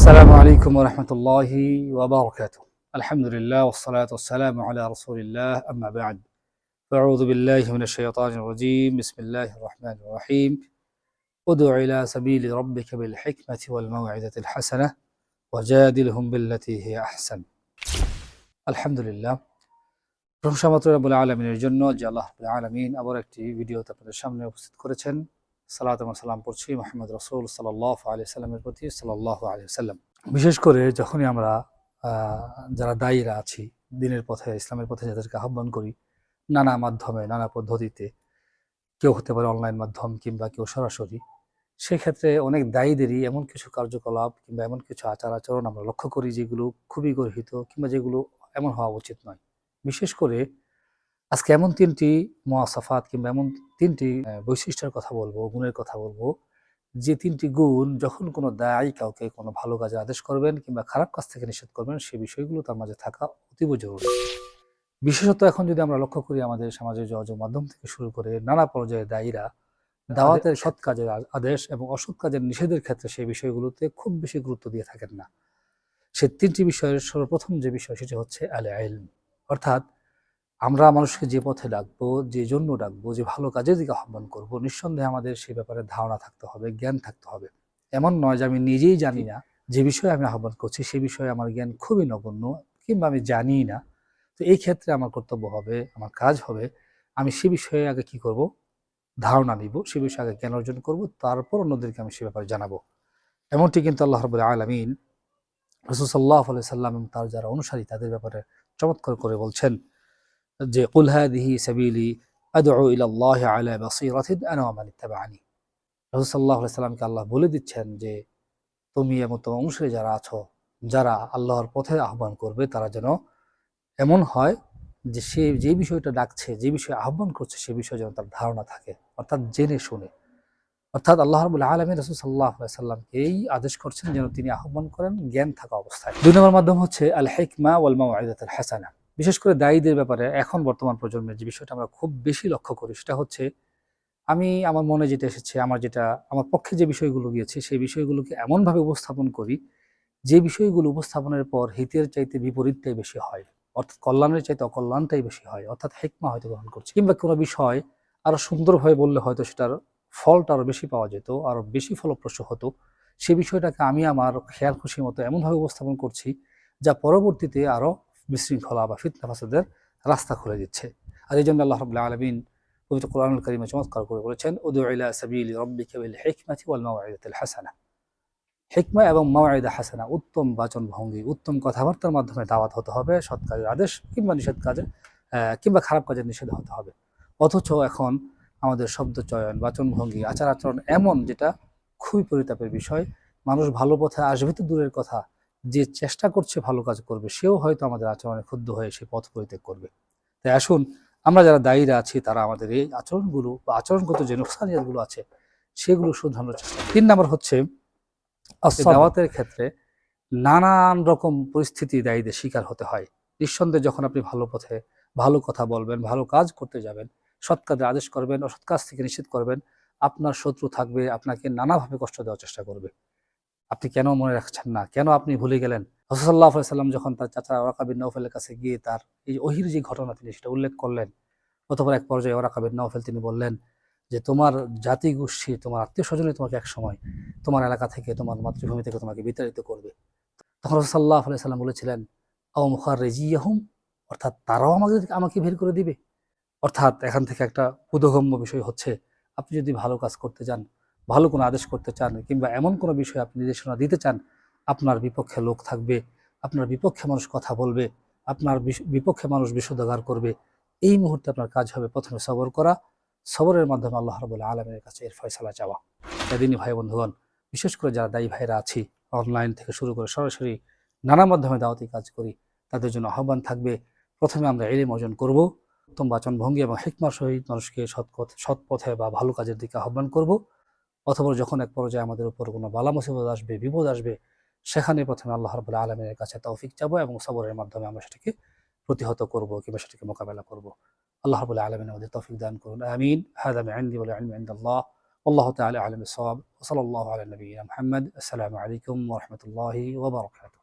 السلام عليكم ورحمة الله وبركاته الحمد لله والصلاة والسلام على رسول الله أما بعد فأعوذ بالله من الشيطان الرجيم بسم الله الرحمن الرحيم ادع إلى سبيل ربك بالحكمة والموعظة الحسنة وجادلهم بالتي هي أحسن الحمد لله প্রশংসা মাত্র রাব্বুল আলমিনের জন্য যে আল্লাহ রাব্বুল আলমিন আবার একটি ভিডিওতে আপনাদের সামনে উপস্থিত করেছেন সালাত সালাম পড়ছি মোহাম্মদ রসুল সাল্লাহ আলি সাল্লামের প্রতি সাল্লাহ আলি সাল্লাম। বিশেষ করে যখনই আমরা যারা দায়ীরা আছি, দিনের পথে, ইসলামের পথে যাদেরকে আহ্বান করি, নানা মাধ্যমে, নানা পদ্ধতিতে, কেউ হতে পারে অনলাইন মাধ্যম কিংবা কেউ সরাসরি, সেক্ষেত্রে অনেক দায়ীদেরই এমন কিছু কার্যকলাপ কিংবা এমন কিছু আচার আচরণ আমরা লক্ষ্য করি যেগুলো খুবই গর্হিত কিংবা যেগুলো এমন হওয়া উচিত নয়। বিশেষ করে আজকে এমন তিনটি মোয়াসাফাত কিংবা এমন তিনটি বৈশিষ্ট্যের কথা বলব গুণের কথা বলব যে তিনটি গুণ যখন কোনো দায়ী কাউকে কোনো ভালো কাজে আদেশ করবেন কিংবা খারাপ কাজ থেকে নিষেধ করবেন সেই বিষয়গুলো তার মাঝে থাকা অতীব জরুরি। বিশেষত এখন যদি আমরা লক্ষ্য করি আমাদের সামাজিক যোগাযোগ মাধ্যম থেকে শুরু করে নানা পর্যায়ে দায়ীরা দাওয়াতের সৎ কাজের আদেশ এবং অসৎ কাজের নিষেধের ক্ষেত্রে সেই বিষয়গুলোতে খুব বেশি গুরুত্ব দিয়ে থাকেন না। সে তিনটি বিষয়ের সর্বপ্রথম যে বিষয় সেটি হচ্ছে আলে আইলম অর্থাৎ আমরা মানুষকে যে পথে ডাকবো, যে জন্য ডাকবো, যে ভালো কাজের দিকে আহ্বান করব, নিঃসন্দেহে আমাদের সে ব্যাপারে ধারণা থাকতে হবে, জ্ঞান থাকতে হবে। এমন নয় যে আমি নিজেই জানি না যে বিষয়ে আমি আহ্বান করছি, সে বিষয়ে আমার জ্ঞান খুবই নগণ্য কিংবা আমি জানি না। তো এই ক্ষেত্রে আমার কর্তব্য হবে, আমার কাজ হবে, আমি সে বিষয়ে আগে কি করব? ধারণা নিব, সে বিষয়ে আগে জ্ঞান অর্জন করব, তারপর অন্যদেরকে আমি সে ব্যাপারে জানাব। এমনটি কিন্তু আল্লাহ রবুল্লা আলমিন রসুসাল্লাহ সাল্লাম এবং তার যারা অনুসারী তাদের ব্যাপারে চমৎকার করে বলছেন। যে, কুল হাদিহি সাবিলি আদউ ইলাল্লাহ আলা বাসীরাতিন আনা সাল্লামকে আল্লাহ বলে দিচ্ছেন যে, তুমি এবং তোমার অনুসারী যারা আছো, যারা আল্লাহর পথে আহ্বান করবে, তারা যেন এমন হয় যে, সে যে বিষয়টা ডাকছে, যে বিষয়ে আহ্বান করছে, সে বিষয়ে যেন তার ধারণা থাকে, অর্থাৎ জেনে শুনে। অর্থাৎ আল্লাহ আলমী রসুল সাল্লাহ সাল্লামকে এই আদেশ করছেন যেন তিনি আহ্বান করেন জ্ঞান থাকা অবস্থায়। দুই নম্বর মাধ্যম হচ্ছে আল হেকমা ওয়াল মাওয়াইদাতুল হাসানা। বিশেষ করে দায়ীদের ব্যাপারে এখন বর্তমান প্রজন্মের যে বিষয়টা আমরা খুব বেশি লক্ষ্য করি সেটা হচ্ছে, আমি আমার মনে যেটা এসেছে, আমার যেটা, আমার পক্ষে যে বিষয়গুলো গিয়েছে সেই বিষয়গুলোকে এমনভাবে উপস্থাপন করি, যে বিষয়গুলো উপস্থাপনের পর হিতের চাইতে বিপরীতটাই বেশি হয়, অর্থাৎ কল্যাণের চাইতে অকল্যাণটাই বেশি হয়, অর্থাৎ হেকমা হয়তো গ্রহণ করছি, কিংবা কোনো বিষয় আরও সুন্দরভাবে বললে হয়তো সেটার ফলটা আরও বেশি পাওয়া যেত, আরও বেশি ফলপ্রসূ হতো, সে বিষয়টাকে আমি আমার খেয়াল খুশি মতো এমনভাবে উপস্থাপন করছি, যা পরবর্তীতে আরও বিশৃঙ্খলা বা ফিতনা ফাসাদের রাস্তা খুলে দিচ্ছে। আর এই জন্য আল্লাহ রাব্বুল আলামিন পবিত্র কোরআনুল কারিমে চমৎকার করে বলেছেন হাসানা। হেকমা এবং মাওয়াইদা হাসানা উত্তম বাচন ভঙ্গি, উত্তম কথাবার্তার মাধ্যমে দাওয়াত হতে হবে, সৎ কাজের আদেশ কিংবা নিষেধ কাজে কিংবা খারাপ কাজের নিষেধ হতে হবে। অথচ এখন আমাদের শব্দ চয়ন, বাচন ভঙ্গি, আচার আচরণ এমন যেটা খুবই পরিতাপের বিষয়। মানুষ ভালো পথে আসবে তো দূরের কথা যে চেষ্টা করছে ভালো কাজ করবে সেও হয়তো আমাদের আচরণে ক্ষুব্ধ হয়ে সে পথ পরিত্যাগ করবে। তাই আসুন আমরা যারা দায়ীরা আছি তারা আমাদের এই আচরণগুলো বা আচরণগত যে নোকসানিয়াতগুলো আছে সেগুলো শুধরানোর চেষ্টা তিন নম্বর হচ্ছে দাওয়াতের ক্ষেত্রে নানান রকম পরিস্থিতি দায়ীদের শিকার হতে হয়। নিঃসন্দেহে যখন আপনি ভালো পথে ভালো কথা বলবেন ভালো কাজ করতে যাবেন সৎ কাজের আদেশ করবেন অসৎ কাজ থেকে নিষেধ করবেন আপনার শত্রু থাকবে আপনাকে নানাভাবে কষ্ট দেওয়ার চেষ্টা করবে। আপনি কেন মনে রাখছেন না? কেন আপনি ভুলে গেলেন? রসুল্লাহ সাল্লাম যখন তার চাচা ওরাকাবিন নৌফেলের কাছে গিয়ে তার এই অহির যে ঘটনা তিনি সেটা উল্লেখ করলেন অথবা এক পর্যায়ে ওরাকাবিন নৌফেল তিনি বললেন যে, তোমার জাতি গোষ্ঠী, তোমার আত্মীয় স্বজনই তোমাকে এক সময় তোমার এলাকা থেকে, তোমার মাতৃভূমি থেকে তোমাকে বিতাড়িত করবে। তখন রসল্লাহ সাল্লাম বলেছিলেন, আও মুখার রেজিয়াহুম অর্থাৎ তারাও আমাকে আমাকে বের করে দিবে। অর্থাৎ এখান থেকে একটা উদগম্য বিষয় হচ্ছে, আপনি যদি ভালো কাজ করতে চান ভালো কোনো আদেশ করতে চান কিংবা এমন কোনো বিষয়ে আপনি নির্দেশনা দিতে চান, আপনার বিপক্ষে লোক থাকবে, আপনার বিপক্ষে মানুষ কথা বলবে, আপনার বিপক্ষে মানুষ বিশুদ্ধাগার করবে, এই মুহূর্তে আপনার কাজ হবে প্রথমে সবর করা। সবরের মাধ্যমে আল্লাহ রবুল্লা আলমের কাছে এর ফয়সালা চাওয়া। এদিনই ভাই বন্ধুগণ, বিশেষ করে যারা দায়ী ভাইরা আছি অনলাইন থেকে শুরু করে সরাসরি নানা মাধ্যমে দাওয়াতি কাজ করি, তাদের জন্য আহ্বান থাকবে, প্রথমে আমরা এলিম অর্জন করব, উত্তম বাচন ভঙ্গি এবং হেকমার সহিত মানুষকে সৎ পথ- সৎ পথে বা ভালো কাজের দিকে আহ্বান করব। অথবা যখন এক পর্যায়ে আমাদের উপর কোনো বালা মুসিবত আসবে বিপদ আসবে সেখানে প্রথমে আল্লাহ রবুল্লা আলমের কাছে তৌফিক চাবো এবং সবরের মাধ্যমে আমরা সেটাকে প্রতিহত করব কিংবা সেটাকে মোকাবেলা করব আল্লাহ রবুল্লা আলমিন আমাদের তৌফিক দান করুন আমিন হাদা আইন্দি বলে আলমি আল্লাহ والله تعالى أعلم الصواب وصلى الله على نبينا محمد السلام عليكم ورحمة الله وبركاته